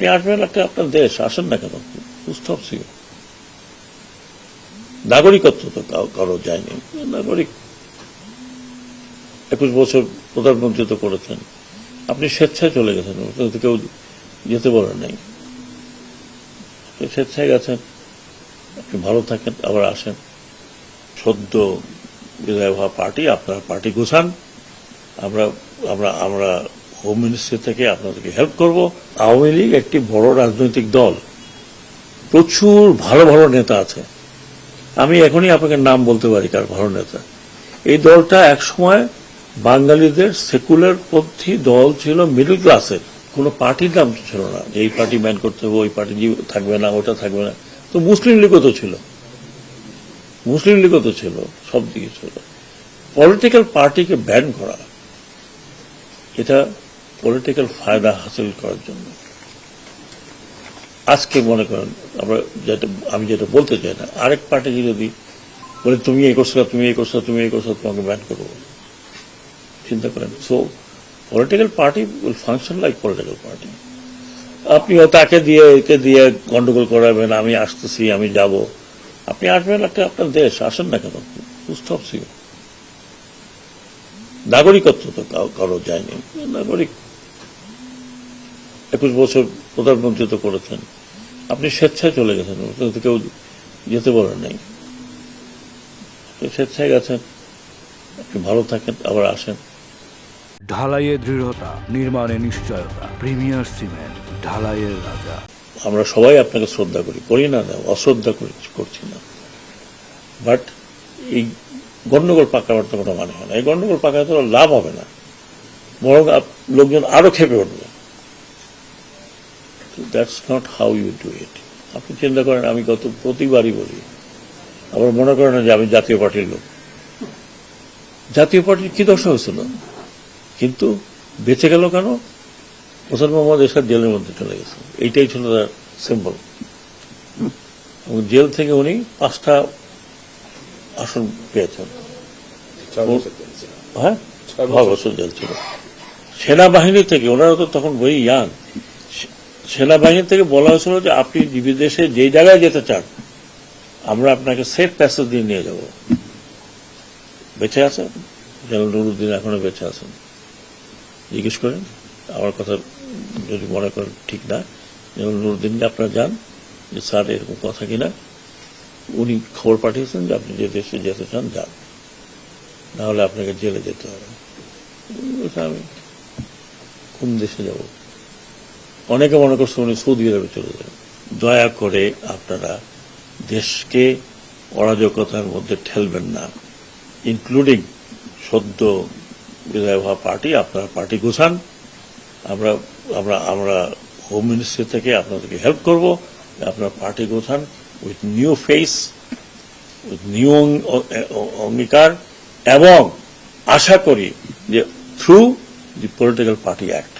আপনি আসবেন, একটা আপনার দেশ, আসেন না কেন? স্টপ সিও নাগরিকত্ব তো কারও যায়নি। নাগরিক একুশ বছর প্রধানমন্ত্রী তো করেছেন। আপনি স্বেচ্ছায় চলে গেছেন কেউ যেতে বলেন নাই। স্বেচ্ছায় গেছেন, আপনি ভালো থাকেন, আবার আসেন। সদ্য বিদায় হওয়া পার্টি, আপনার পার্টি গোছান। আমরা আমরা আমরা হোম মিনিস্ট্রি থেকে আপনাদেরকে হেল্প করব। আওয়ামী লীগ একটি বড় রাজনৈতিক দল। প্রচুর ভালো ভালো নেতা আছে। আমি এখনই আপনাকে নাম বলতে পারি কার ভালো নেতা। এই দলটা একসময় বাঙালিদের সেকুলার পন্থী দল ছিল মিডল ক্লাসের কোনো পার্টির নাম ছিল না। এই পার্টি ব্যান করতে হবে, ওই পার্টি থাকবে না, ওটা থাকবে না। তো মুসলিম লীগও তো ছিল। মুসলিম লীগও তো ছিল সব দিকে ছিল পলিটিক্যাল পার্টিকে ব্যান করা। এটা পলিটিক্যাল ফায়দা হাসিল করার জন্য। আজকে মনে করেন, আমরা যেটা, আমি যেটা বলতে চাই না, আরেক পার্টিকে যদি বলে, তুমি এই করছ, তুমি এই করছ, তুমি এই করছ, তোমাকে ব্যান করব। চিন্তা করেন। So political party will function like political party আপনি তাকে দিয়ে, একে দিয়ে গন্ডগোল করাবেন, আমি আসতেছি, আমি যাব। আপনি আসবেন একটা আপনার দেশ, আসেন না কেন? স্টপ সিও নাগরিকত্ব তো কারও যায়নি নাগরিক একুশ বছর প্রধানমন্ত্রী তো করেছেন। আপনি স্বেচ্ছায় চলে গেছেন কেউ যেতে বলেন নাই। স্বেচ্ছায় গেছেন আপনি ভালো থাকেন আবার আসেন। ঢালাইয়ে দৃঢ়তা নির্মাণে নিশ্চয়তা প্রিমিয়ার সিমেন্ট ঢালাইয়ের রাজা। আমরা সবাই আপনাকে শ্রদ্ধা করি করি না না অশ্রদ্ধা করি করছি না। বাট এই গন্ডগোল পাকাবার তো কোনো মানে হয় না। এই গন্ডগোল পাকায় তো লাভ হবে না। বরং লোকজন আরও খেপে উঠবে। That's not how you do it আপনি চিন্তা করেন আমি গত প্রতিবারই বলি আবার মনে করেন যে আমি জাতীয় পার্টির লোক। জাতীয় পার্টির কি দশা হয়েছিল? কিন্তু বেঁচে গেল কেন? হোসেন মোহাম্মদ এরশাদ জেলের মধ্যে চলে গেছে। এইটাই ছিল তার সিম্বল এবং জেল থেকে উনি পাঁচটা আসন পেয়েছেন। হ্যাঁ? ছয় বছর। জেল ছিল। সেনাবাহিনী থেকে ওনারা তো তখন বই ইয়াং সেনাবাহিনী থেকে বলা হয়েছিল যে আপনি বিদেশে যে জায়গায় যেতে চান, আমরা আপনাকে সেফ প্যাসেজ দিয়ে নিয়ে যাব। বেঁচে আছেন? জেনারেল নুরুদ্দিন এখনও বেঁচে আছেন। জিজ্ঞেস করেন, আমার কথা যদি মনে করেন ঠিক না যেমন নুরুদ্দিনকে আপনারা যান যে স্যার এরকম কথা কিনা। উনি খবর পাঠিয়েছেন যে আপনি যে দেশে যেতে চান, যান। না হলে আপনাকে জেলে যেতে হবে। আমি কোন দেশে যাব? অনেকে মনে করছে উনি সৌদি আরবে চলে যাবেন। দয়া করে আপনারা দেশকে অরাজকতার মধ্যে ঠেলবেন না। ইনক্লুডিং সদ্য বিদায় হওয়া পার্টি, আপনারা পার্টি গোছান। আমরা আমরা আমরা হোম মিনিস্ট্রি থেকে আপনাদেরকে হেল্প করব। আপনার party গোছান with new face with new অঙ্গীকার। এবং আশা করি যে through the political party act